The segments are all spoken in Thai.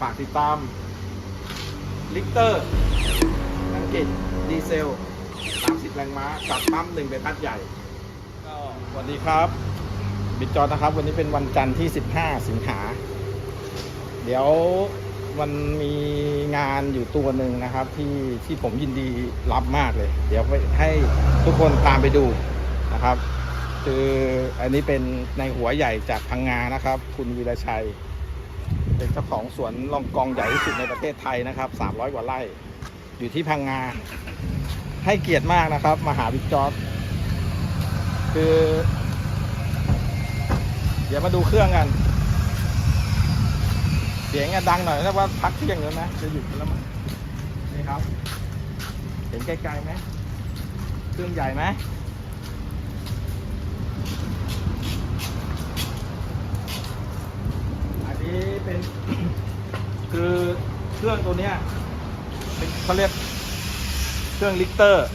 ฝากติดตามลิกเตอร์อังกฤษดีเซล 30 แรงม้ากับปั๊มหนึ่งใบพัดใหญ่ก็สวัสดีครับ บิดจอนะครับ วันนี้เป็นวันจันทร์ที่ 15 สิงหาเดี๋ยวมันมีงานอยู่ตัวหนึ่งนะครับที่ที่ผมยินดีรับมากเลย เดี๋ยวให้ทุกคนตามไปดูนะครับ คืออันนี้เป็นในหัวใหญ่จากพังงานะครับ คุณวีรชัย เป็นเจ้าของสวนลองกองใหญ่ที่สุดในประเทศไทยนะครับ 300 กว่าไร่ อยู่ที่พังงา ให้เกียรติมากนะครับมาหาบิ๊กจอร์ดคือ เดี๋ยวมาดูเครื่องกัน เสียงอะดังหน่อยนะว่าพักเที่ยงแล้วนะ จะหยุดแล้วมั้งนี่ครับ เห็นไกลๆไหมเครื่องใหญ่ไหม อั นี้เป็นคือเครื่องตัวเนี้ยเป็นเขาเรียกเครื่องลิกเตอร์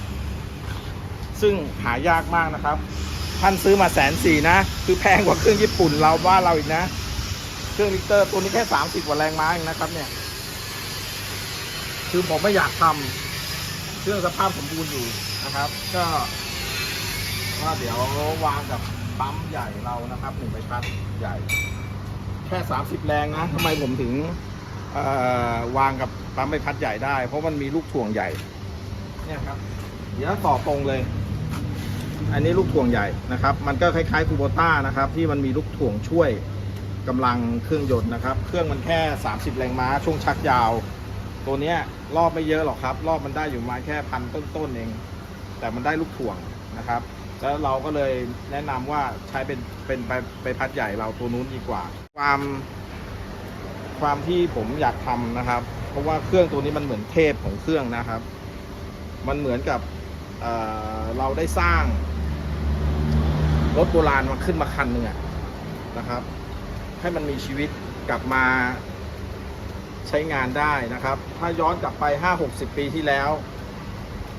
ซึ่งหายากมากนะครับ ท่านซื้อมาแสนสี่นะ คือแพงกว่าเครื่องญี่ปุ่นเราบ้านเราอีกนะ เครื่องลิกเตอร์ตัวนี้แค่สามสิบกว่าแรงม้าเองนะครับ เนี่ย คือผมไม่อยากทำเครื่องสภาพสมบูรณ์อยู่นะครับ ก็ว่าเดี๋ยววางกับปั๊มใหญ่เรานะครับหนึ่งใบพัดใหญ่ ค่ 30 แรงนะทำไมผมถึงวางกับปั๊มใบพัดใหญ่ได้ เพราะมันมีลูกถ่วงใหญ่ เนี่ยครับ เดี๋ยวต่อตรงเลย อันนี้ลูกถ่วงใหญ่นะครับ มันก็คล้ายๆคูโบต้านะครับ ที่มันมีลูกถ่วงช่วยกำลังเครื่องยนต์นะครับ เครื่องมันแค่ 30 แรงม้า ช่วงชักยาว ตัวเนี้ยรอบไม่เยอะหรอกครับ รอบมันได้อยู่มาแค่พันต้นๆเอง แต่มันได้ลูกถ่วงนะครับ แล้วเราก็เลยแนะนำว่าใช้เป็นเป็นใบพัดใหญ่เราตัวนู้นดีกว่า ความความที่ผมอยากทำนะครับ เพราะว่าเครื่องตัวนี้มันเหมือนเทพของเครื่องนะครับ มันเหมือนกับเเราได้สร้างรถโบราณมาขึ้นมาคันหนึ่งนะครับ ให้มันมีชีวิตกลับมาใช้งานได้นะครับ ถ้าย้อนกลับไป 5-60 ปีที่แล้ว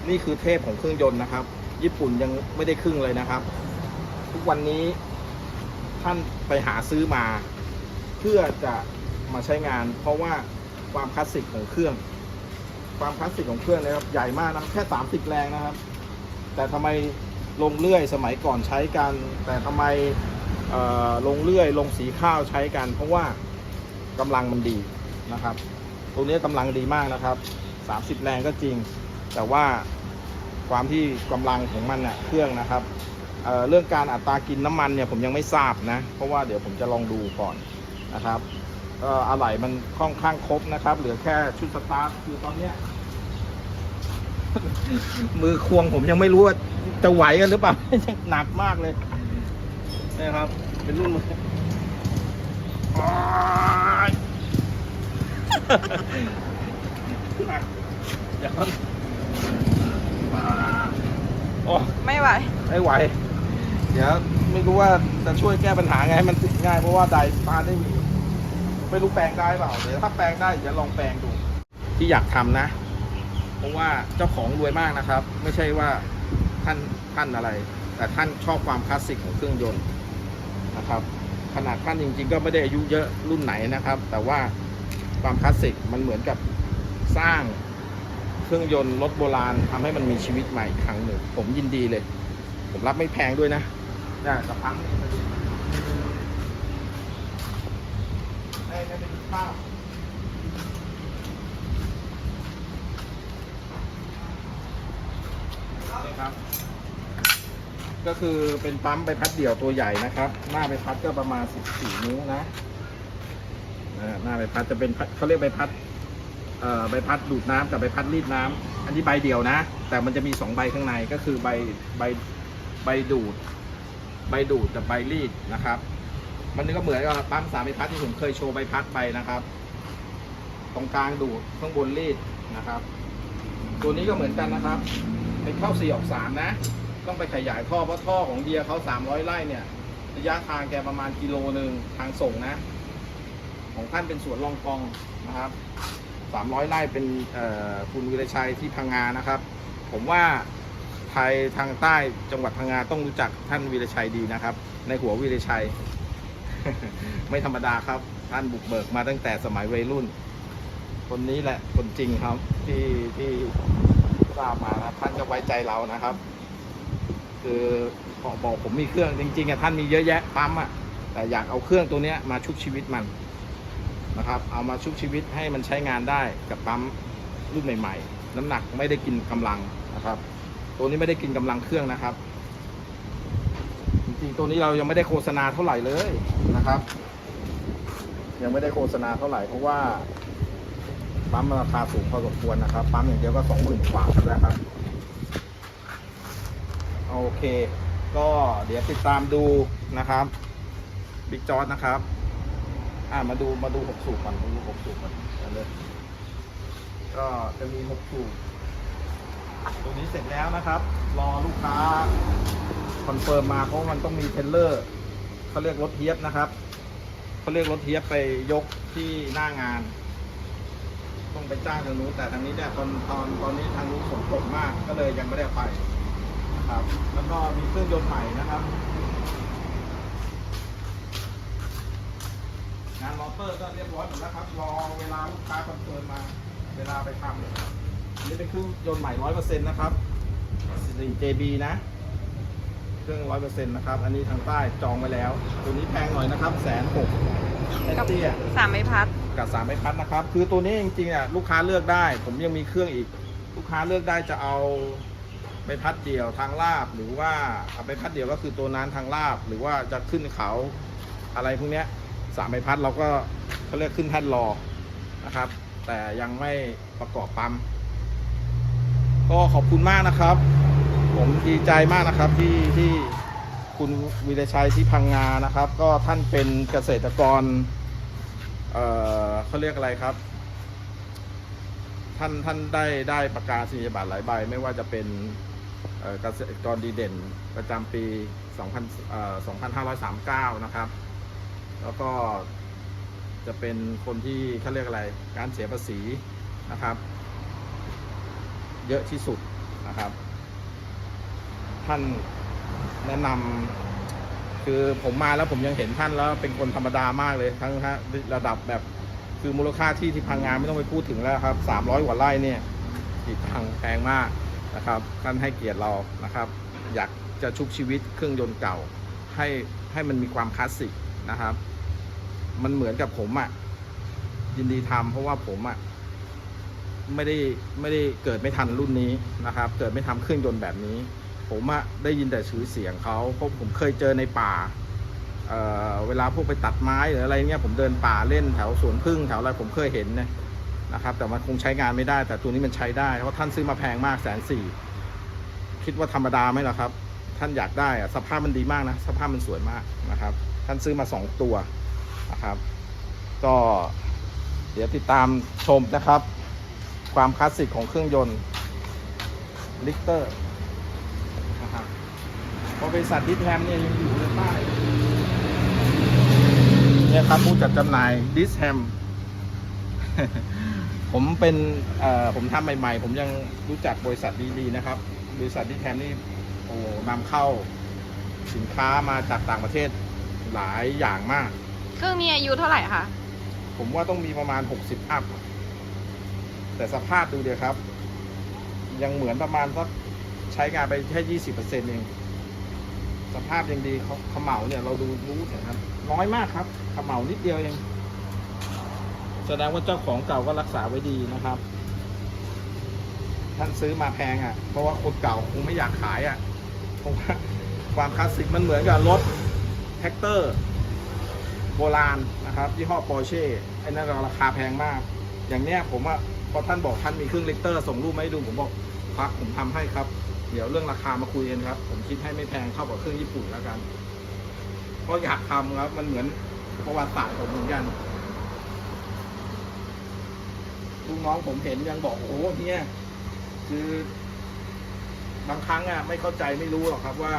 นี่คือเทพของเครื่องยนต์นะครับ ญี่ปุ่นยังไม่ได้ครึ่งเลยนะครับ ทุกวันนี้ท่านไปหาซื้อมา เพื่อจะมาใช้งาน เพราะว่าความคลาสสิกของเครื่อง ความคลาสสิกของเครื่องนะครับใหญ่มากนะแค่ 30 แรงนะครับ แต่ทำไมลงเลื่อยสมัยก่อนใช้กัน แต่ทำไมลงเลื่อยลงสีข้าวใช้กัน เพราะว่ากำลังมันดีนะครับ ตัวนี้กำลังดีมากนะครับ 30 แรงก็จริง แต่ว่าความที่กำลังของมันน่ะเครื่องนะครับเเรื่องการอัตรากินน้ำมันเนี่ยผมยังไม่ทราบนะ เพราะว่าเดี๋ยวผมจะลองดูก่อน นะครับก็อะไหล่มันค่อนข้างครบนะครับ เหลือแค่ชุดสตาร์ทคือตอนเนี้ยมือควงผมยังไม่รู้ว่าจะไหวกันหรือเปล่ายังหนักมากเลยนี่ครับ เป็นรุ่นมือโอ๊ยหนักเดี๋ยวโอ้ไม่ไหว ไม่ไหว เดี๋ยวไม่รู้ว่าจะช่วยแก้ปัญหาไงให้มันติดง่ายเพราะว่าไดสตาร์ทไม่มี ไม่รู้แปลงได้เปล่าเดี๋ยวถ้าแปลงได้เดี๋ยวลองแปลงดู ที่อยากทำนะ เพราะว่าเจ้าของรวยมากนะครับ ไม่ใช่ว่าท่านท่านอะไร แต่ท่านชอบความคลาสสิกของเครื่องยนต์นะครับ ขนาดท่านจริง ๆ ก็ไม่ได้อายุเยอะรุ่นไหนนะครับ แต่ว่าความคลาสสิกมันเหมือนกับสร้างเครื่องยนต์รถโบราณทำให้มันมีชีวิตใหม่อีกครั้งหนึ่ง ผมยินดีเลย ผมรับไม่แพงด้วยนะเนี่ยกระพังให้ให้ เป็นภาพนี่ครับ ก็คือเป็นปั๊มใบพัดเดี่ยวตัวใหญ่นะครับ หน้าใบพัดก็ประมาณ 14 นิ้วนะหน้าใบพัดจะเป็นเขาเรียกใบพัดใบพัดดูดน้ำกับใบพัดรีดน้ำอันนี้ใบเดียวนะ แต่มันจะมีสองใบข้างในก็คือใบใบใบดูด ใบดูดกับใบรีดนะครับ มันก็เหมือนกับปั๊มสามใบพัดที่ผมเคยโชว์ใบพัดไปนะครับ ตรงกลางดูดข้างบนรีดนะครับ ตัวนี้ก็เหมือนกันนะครับ เป็นเข้าสี่ออกสามนะ ต้องไปขยายท่อเพราะท่อของเดียเขาสามร้อยไร่เนี่ยระยะทางแกประมาณกิโลหนึ่งทางส่งนะ ของท่านเป็นสวนรองกองนะครับสามร้อยไร่เป็นคุณวิรชัยที่พังงานะครับ ผมว่าไทยทางใต้จังหวัดพังงาต้องรู้จักท่านวีรชัยดีนะครับ ในหัววีรชัย ไม่ธรรมดาครับ ท่านบุกเบิกมาตั้งแต่สมัยวัยรุ่น คนนี้แหละคนจริงครับ ที่ที่ทราบมานะท่านก็ไว้ใจเรานะครับ คือบอกบอกผมมีเครื่องจริงๆอะท่านมีเยอะแยะปั๊มอะแต่อยากเอาเครื่องตัวเนี้ยมาชุบชีวิตมันนะครับ เอามาชุบชีวิตให้มันใช้งานได้กับปั๊มรุ่นใหม่ ๆ น้ำหนักไม่ได้กินกำลังนะครับ ตัวนี้ไม่ได้กินกำลังเครื่องนะครับ จริงตัวนี้เรายังไม่ได้โฆษณาเท่าไหร่เลยนะครับ ยังไม่ได้โฆษณาเท่าไหร่เพราะว่าปั๊มราคาสูงพอสมควรนะครับปั๊มอย่างเดียวก็สองหมื่นกว่าแล้วครับโอเค ก็เดี๋ยวติดตามดูนะครับบิ๊กจอร์ดนะครับ อ่ามาดูมาดูหกสูบก่อนมาดูหกสูบก่อนเลยก็จะมีหกสูบตัวนี้เสร็จแล้วนะครับ รอลูกค้า คอนเฟิร์มมาเพราะมันต้องมีเทรลเลอร์เขาเรียกรถเทียบนะครับเขาเรียกรถเทียบไปยกที่หน้างาน ต้องไปจ้างทางนู้นแต่ทางนี้เนี่ยตอนตอนตอนนี้ทางนู้นฝนตกมากก็เลยยังไม่ได้ไปนะครับแล้วก็มีเครื่องยนต์ใหม่นะครับงานมอเตอร์ก็เรียบร้อยหมดแล้วครับ รอเวลาลูกค้าคอนเฟิร์มมา เวลาไปทำเนี่ยอันนี้เป็นเครื่องยนต์ใหม่ร้อยเปอร์เซ็นต์นะครับ 4JB นะ เครื่องร้อยเปอร์เซ็นต์นะครับ อันนี้ทางใต้จองไว้แล้ว ตัวนี้แพงหน่อยนะครับแสนหกแอนเตี้ยสามไม้พัดกับสามใบพัดนะครับ คือตัวนี้จริงๆอะลูกค้าเลือกได้ ผมยังมีเครื่องอีก ลูกค้าเลือกได้จะเอาใบพัดเดี่ยวทางลาบ หรือว่าเอาใบพัดเดี่ยวก็คือตัวนั้นทางลาบ หรือว่าจะขึ้นเขาอะไรพวกเนี้ยสามใบพัดเราก็เขาเรียกขึ้นแท่นรอนะครับ แต่ยังไม่ประกอบปั๊มก็ขอบคุณมากนะครับ ผมดีใจมากนะครับที่ที่คุณวิรชัยที่พังงานะครับ ก็ท่านเป็นเกษตรกร เอ่อเขาเรียกอะไรครับ ท่านท่านได้ได้ประกาศนียบัตรหลายใบ ไม่ว่าจะเป็นเอ่อเกษตรกรดีเด่นประจำปี 2000เอ่อ2539 นะครับ แล้วก็จะเป็นคนที่เขาเรียกอะไร การเสียภาษีนะครับ เยอะที่สุดนะครับ ท่านแนะนำคือผมมาแล้วผมยังเห็นท่านแล้วเป็นคนธรรมดามากเลย ทั้งฮะระดับแบบคือมูลค่าที่ที่พังงานไม่ต้องไปพูดถึงแล้วครับสามร้อยกว่าไร่เนี่ยติดพังแพงมากนะครับ ท่านให้เกียรติเรานะครับ อยากจะชุบชีวิตเครื่องยนต์เก่า ให้ให้มันมีความคลาสสิกนะครับ มันเหมือนกับผมอะ่ะยินดีทำเพราะว่าผมอะ่ะไม่ได้ไม่ได้เกิดไม่ทันรุ่นนี้นะครับ เกิดไม่ทำเครื่องยนต์แบบนี้ ผมอะได้ยินแต่ชื่อเสียงเขาเพราะผมเคยเจอในป่าเเวลาพวกไปตัดไม้หรืออะไรเงี้ยผมเดินป่าเล่นแถวสวนพึ่งแถวอะไรผมเคยเห็นนะนะครับ แต่มันคงใช้งานไม่ได้ แต่ตัวนี้มันใช้ได้เพราะท่านซื้อมาแพงมากแสนสี่คิดว่าธรรมดาไหมล่ะครับ ท่านอยากได้อะสภาพมันดีมากนะ สภาพมันสวยมากนะครับ ท่านซื้อมาสองตัวนะครับ ก็เดี๋ยวติดตามชมนะครับ ความคลาสสิกของเครื่องยนต์ลิกเตอร์ นะครับเพราะ บริษัทดิสแฮมเนี่ยยังอยู่ในใต้เนี่ยครับผู้จัดจำหน่ายดิสแฮมผมเป็นเอ่อผมทำใหม่ๆ ผมยังรู้จักบริษัทดีๆนะครับ บริษัทดิสแฮมนี่โอ้นำเข้าสินค้ามาจากต่างประเทศหลายอย่างมาก เครื่องนี้อายุเท่าไหร่คะ ผมว่าต้องมีประมาณ 60 อัพ แต่สภาพดูเดียวครับ ยังเหมือนประมาณสักใช้งานไปแค่ 20%เอง สภาพยังดีเขาเขมเหลาเนี่ยเราดูรู้เห็นครับน้อยมากครับเขมเหลานิดเดียวเอง แสดงว่าเจ้าของเก่าก็รักษาไว้ดีนะครับ ท่านซื้อมาแพงอะ เพราะว่าคนเก่าคงไม่อยากขายอะเพราะว่าความคลาสสิกมันเหมือนกับรถแท็กเตอร์ โบราณนะครับยี่ห้อปอร์เช่ไอ้นั่นราคาแพงมาก อย่างเนี้ยผมว่าพอท่านบอกท่านมีเครื่องเลกเตอร์ส่งรูปมาให้ดูผมบอกพักผมทำให้ครับ เดี๋ยวเรื่องราคามาคุยกันครับ ผมคิดให้ไม่แพงเท่ากับเครื่องญี่ปุ่นแล้วกัน เพราะอยากทำครับ มันเหมือนประวัติศาสตร์ผมเหมือนกันลูกน้องผมเห็นยังบอกโอ้เนี่ยคือบางครั้งอะไม่เข้าใจไม่รู้หรอกครับว่า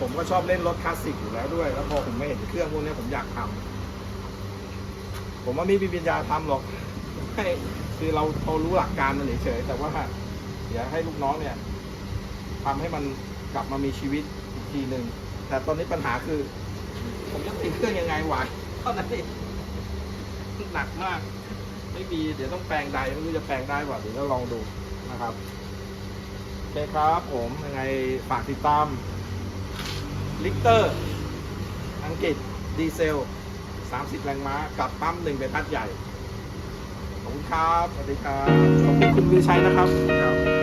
ผมก็ชอบเล่นรถคลาสสิกอยู่แล้วด้วย แล้วพอผมไม่เห็นเครื่องพวกนี้ผมอยากทำผมว่าไม่มีปัญญาทำหรอกคือเราพอรู้หลักการมันเฉยๆแต่ว่าเดี๋ยวให้ลูกน้องเนี่ย ทำให้มันกลับมามีชีวิตอีกทีหนึ่งแต่ตอนนี้ปัญหาคือ ผมจะติดเครื่องยังไงไหวเท่านั้นเองหนักมาก ไม่มีเดี๋ยวต้องแปลงใดไม่รู้จะแปลงได้เปล่าเดี๋ยวเราลองดูนะครับโอเคครับผมยังไงฝากติดตามลิกเตอร์ อังกฤษดีเซล 30 แรงม้ากับปั๊มหนึ่งใบพัดใหญ่ ขอบคุณครับ สวัสดีครับ ขอบคุณคุณวิชัยนะครับ